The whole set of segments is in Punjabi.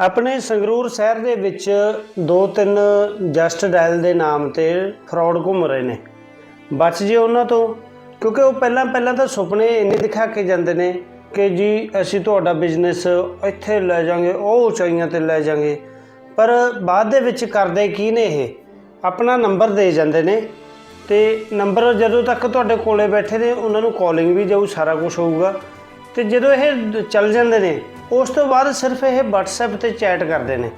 ਆਪਣੇ ਸੰਗਰੂਰ ਸ਼ਹਿਰ ਦੇ ਵਿੱਚ ਦੋ ਤਿੰਨ ਜਸਟ ਡਾਇਲ ਦੇ ਨਾਮ ਤੇ ਫਰਾਡ ਘੁੰਮ ਰਹੇ ਨੇ। ਬਚ ਜੇ ਉਹਨਾਂ ਤੋਂ, ਕਿਉਂਕਿ ਉਹ ਪਹਿਲਾਂ ਪਹਿਲਾਂ ਤਾਂ ਸੁਪਨੇ ਇੰਨੇ ਦਿਖਾ ਕੇ ਜਾਂਦੇ ਨੇ ਕਿ ਜੀ, ਅਸੀਂ ਤੁਹਾਡਾ ਬਿਜ਼ਨਸ ਇੱਥੇ ਲੈ ਜਾਾਂਗੇ ਉਹ ਉਚਾਈਆਂ ਤੇ ਲੈ ਜਾਾਂਗੇ ਪਰ ਬਾਅਦ ਦੇ ਵਿੱਚ ਕਰਦੇ ਕੀ ਨੇ ਇਹ? ਆਪਣਾ ਨੰਬਰ ਦੇ ਜਾਂਦੇ ਨੇ ਤੇ ਨੰਬਰ ਜਦੋਂ ਤੱਕ ਤੁਹਾਡੇ ਕੋਲੇ ਬੈਠੇ ਨੇ, ਉਹਨਾਂ ਨੂੰ ਕਾਲਿੰਗ ਵੀ ਜਾਊ, ਸਾਰਾ ਕੁਝ ਹੋਊਗਾ। ਤੇ ਜਦੋਂ ਇਹ ਚੱਲ ਜਾਂਦੇ ਨੇ, ਉਸ ਤੋਂ ਬਾਅਦ ਸਿਰਫ ਇਹ WhatsApp ਤੇ ਚੈਟ ਕਰਦੇ ਨੇ।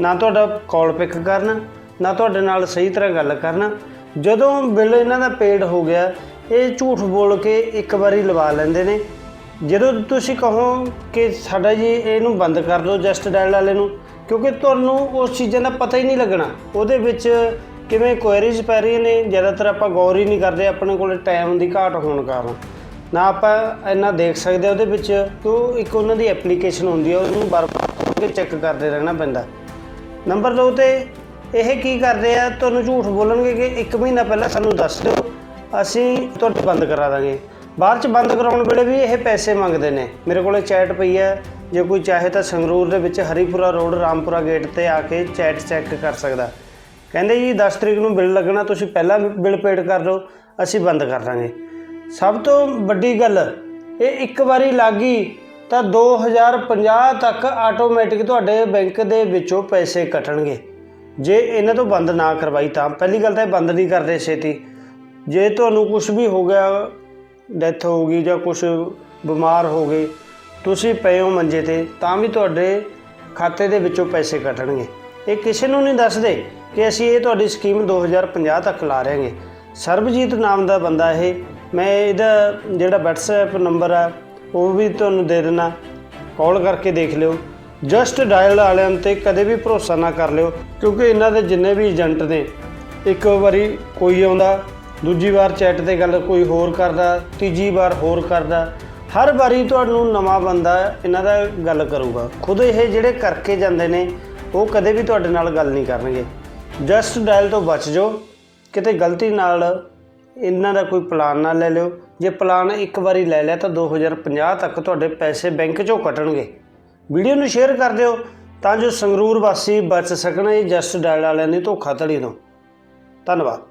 ਨਾ ਤੁਹਾਡਾ ਕਾਲ ਪਿਕ ਕਰਨਾ, ਨਾ ਤੁਹਾਡੇ ਨਾਲ ਸਹੀ ਤਰ੍ਹਾਂ ਗੱਲ ਕਰਨਾ। ਜਦੋਂ ਬਿੱਲ ਇਹਨਾਂ ਦਾ ਪੇਡ ਹੋ ਗਿਆ, ਇਹ ਝੂਠ ਬੋਲ ਕੇ ਇੱਕ ਵਾਰੀ ਲਵਾ ਲੈਂਦੇ ਨੇ। ਜਦੋਂ ਤੁਸੀਂ ਕਹੋ ਕਿ ਸਾਡਾ ਜੀ ਇਹਨੂੰ ਬੰਦ ਕਰ ਦਿਓ ਜਸਟ ਡਾਇਲ ਵਾਲੇ ਨੂੰ, ਕਿਉਂਕਿ ਤੁਹਾਨੂੰ ਉਸ ਚੀਜ਼ਾਂ ਦਾ ਪਤਾ ਹੀ ਨਹੀਂ ਲੱਗਣਾ। ਉਹਦੇ ਵਿੱਚ ਕਿਵੇਂ ਕੁਐਰੀਜ਼ ਪੈ ਰਹੀਆਂ ਨੇ, ਜ਼ਿਆਦਾਤਰ ਆਪਾਂ ਗੌਰ ਹੀ ਨਹੀਂ ਕਰਦੇ ਆਪਣੇ ਕੋਲ ਟਾਈਮ ਦੀ ਘਾਟ ਹੋਣ ਕਾਰਨ। ਨਾ ਆਪਾਂ ਇੰਨਾ ਦੇਖ ਸਕਦੇ ਉਹਦੇ ਵਿੱਚ ਕਿ ਉਹ ਇੱਕ ਉਹਨਾਂ ਦੀ ਐਪਲੀਕੇਸ਼ਨ ਹੁੰਦੀ ਹੈ ਉਹਨੂੰ ਬਾਰ-ਬਾਰ ਚੈੱਕ ਕਰਦੇ ਰਹਿਣਾ ਪੈਂਦਾ। ਨੰਬਰ 2 ਤੇ ਇਹ ਕੀ ਕਰਦੇ ਆ, ਤੁਹਾਨੂੰ ਝੂਠ ਬੋਲਣਗੇ ਕਿ 1 ਮਹੀਨਾ ਪਹਿਲਾਂ ਸਾਨੂੰ ਦੱਸ ਦਿਓ, ਅਸੀਂ ਤੁਹਾਡੇ ਬੰਦ ਕਰਾ ਦਾਂਗੇ। ਬਾਅਦ ਚ ਬੰਦ ਕਰਾਉਣ ਵੇਲੇ ਵੀ ਇਹ ਪੈਸੇ ਮੰਗਦੇ ਨੇ। ਮੇਰੇ ਕੋਲੇ ਚੈਟ ਪਈ ਹੈ ਜੇ ਕੋਈ ਚਾਹੇ ਤਾਂ ਸੰਗਰੂਰ ਦੇ ਵਿੱਚ ਹਰੀਪੁਰਾ ਰੋਡ, ਰਾਮਪੁਰਾ ਗੇਟ ਤੇ ਆ ਕੇ ਚੈਟ ਚੈੱਕ ਕਰ ਸਕਦਾ। ਕਹਿੰਦੇ ਜੀ 10 ਤਰੀਕ ਨੂੰ ਬਿੱਲ ਲੱਗਣਾ, ਤੁਸੀਂ ਪਹਿਲਾਂ ਬਿੱਲ ਪੇਡ ਕਰ ਦਿਓ, ਅਸੀਂ ਬੰਦ ਕਰ ਦਾਂਗੇ। ਸਭ ਤੋਂ ਵੱਡੀ ਗੱਲ, ਇਹ ਇੱਕ ਵਾਰੀ ਲੱਗੀ ਤਾਂ 2050 ਤੱਕ ਆਟੋਮੈਟਿਕ ਤੁਹਾਡੇ ਬੈਂਕ ਦੇ ਵਿੱਚੋਂ ਪੈਸੇ ਕੱਟਣਗੇ। ਜੇ ਇਹਨਾਂ ਤੋਂ ਬੰਦ ਨਾ ਕਰਵਾਈ ਤਾਂ। ਪਹਿਲੀ ਗੱਲ ਤਾਂ ਇਹ ਬੰਦ ਨਹੀਂ ਕਰਦੇ ਛੇਤੀ। ਜੇ ਤੁਹਾਨੂੰ ਕੁਝ ਵੀ ਹੋ ਗਿਆ ਡੈਥ ਹੋ ਗਈ ਜਾਂ ਕੁਝ ਬਿਮਾਰ ਹੋ ਗਏ, ਤੁਸੀਂ ਪਏ ਹੋ ਮੰਜੇ ਤੇ, ਤਾਂ ਵੀ ਤੁਹਾਡੇ ਖਾਤੇ ਦੇ ਵਿੱਚੋਂ ਪੈਸੇ ਕੱਟਣਗੇ। ਇਹ ਕਿਸੇ ਨੂੰ ਨਹੀਂ ਦੱਸਦੇ ਕਿ ਅਸੀਂ ਇਹ ਤੁਹਾਡੀ ਸਕੀਮ 2050 ਤੱਕ ਲਾ ਰਹੇਗੇ ਸਰਬਜੀਤ ਨਾਮ ਦਾ ਬੰਦਾ ਇਹ। ਮੈਂ ਇਹਦਾ ਜਿਹੜਾ WhatsApp ਨੰਬਰ ਆ, ਉਹ ਵੀ ਤੁਹਾਨੂੰ ਦੇ ਦੇਣਾ ਕਾਲ ਕਰਕੇ ਦੇਖ ਲਿਓ। ਜਸਟ ਡਾਇਲ ਵਾਲਿਆਂ ਤੇ ਕਦੇ ਵੀ ਭਰੋਸਾ ਨਾ ਕਰ ਲਿਓ, ਕਿਉਂਕਿ ਇਹਨਾਂ ਦੇ ਜਿੰਨੇ ਵੀ ਏਜੰਟ ਨੇ, ਇੱਕ ਵਾਰੀ ਕੋਈ ਆਉਂਦਾ, ਦੂਜੀ ਵਾਰ ਚੈਟ ਤੇ ਗੱਲ ਕੋਈ ਹੋਰ ਕਰਦਾ, ਤੀਜੀ ਵਾਰ ਹੋਰ ਕਰਦਾ, ਹਰ ਵਾਰੀ ਤੁਹਾਨੂੰ ਨਵਾਂ ਬੰਦਾ ਇਹਨਾਂ ਦਾ ਗੱਲ ਕਰੂਗਾ। ਖੁਦ ਇਹ ਜਿਹੜੇ ਕਰਕੇ ਜਾਂਦੇ ਨੇ, ਉਹ ਕਦੇ ਵੀ ਤੁਹਾਡੇ ਨਾਲ ਗੱਲ ਨਹੀਂ ਕਰਨਗੇ। ਜਸਟ ਡਾਇਲ ਤੋਂ ਬਚ ਜਾਓ। ਕਿਤੇ ਗਲਤੀ ਨਾਲ ਇਹਨਾਂ ਦਾ ਕੋਈ ਪਲਾਨ ਨਾ ਲੈ ਲਿਓ। ਜੇ ਪਲਾਨ ਇੱਕ ਵਾਰੀ ਲੈ ਲਿਆ ਤਾਂ 2050 ਤੱਕ ਤੁਹਾਡੇ ਪੈਸੇ ਬੈਂਕ 'ਚੋਂ ਕੱਟਣਗੇ। ਵੀਡੀਓ ਨੂੰ ਸ਼ੇਅਰ ਕਰ ਦਿਓ ਤਾਂ ਜੋ ਸੰਗਰੂਰ ਵਾਸੀ ਬਚ ਸਕਣ। ਇਹ ਜਸਟ ਡਾਇਲ ਵਾਲਿਆਂ ਦੀ ਧੋਖਾਧੜੀ ਤੋਂ। ਧੰਨਵਾਦ।